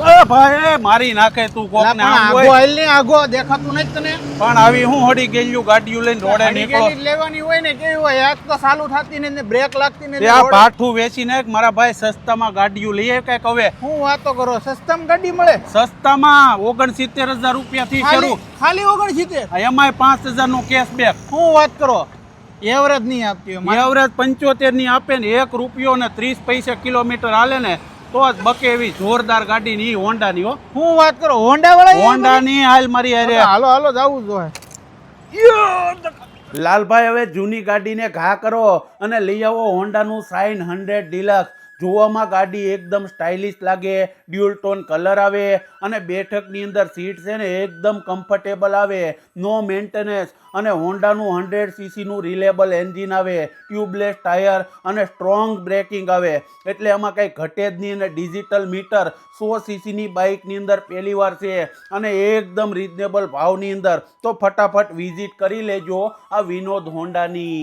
ભાઈ મારી નાખે તું કોક ને આગો હાલ ને આગો દેખાતું નથી તને? પણ આવી હું હડી ગેલ્યું ગાડીયું લઈને રોડે નીકળો. લેવાની હોય ને કેવી હોય? એક તો ચાલુ થતી ને બ્રેક લાગતી ને ત્યાં પાઠું વેચીને મારા ભાઈ સસ્તામાં ગાડીયું લઈએ કે કવે હું વાતો કરો સસ્તામાં ગાડી મળે? સસ્તામાં ઓગણસિત્તેર હજાર રૂપિયાથી શરૂ. ખાલી ઓગણસિત્તેર? ઓગણ સિત્તેર એમાંય પાંચ હજારનું કેશબેક હું વાત કરો એવરેજ નહીં આપતી. એવરેજ પંચોતેરની આપે ને એક રૂપિયો ને ત્રીસ પૈસા કિલોમીટર હાલે ને તો જ બકે એવી જોરદાર ગાડી ની હોન્ડા ની હો. હું વાત કરો હોન્ડા વાળા હોન્ડા ની હાલ મારી હારે. હાલો હાલો જાવું જોઈએ લાલભાઈ, હવે જૂની ગાડીને ઘા કરો અને લઈ આવો હોન્ડાનું સાઇન હંડ્રેડ ડિલક્સ. જોવામાં ગાડી એકદમ સ્ટાઇલિશ લાગે ડ્યુલ ટોન કલર આવે અને બેઠકની અંદર સીટ છે ને એકદમ કમ્ફર્ટેબલ આવે, નો મેન્ટેનન્સ. અને હોન્ડાનું હંડ્રેડ સીસીનું રિલેબલ એન્જિન આવે, ટ્યુબલેસ ટાયર અને સ્ટ્રોંગ બ્રેકિંગ આવે. એટલે એમાં કંઈ ઘટે જ નહીં અને ડિજિટલ મીટર સો સીસીની બાઇકની અંદર પહેલી વાર છે અને એકદમ રિઝનેબલ ભાવની અંદર. તો ફટાફટ વિઝિટ કરી લેજો. આ વિનોદ હોન્ડાની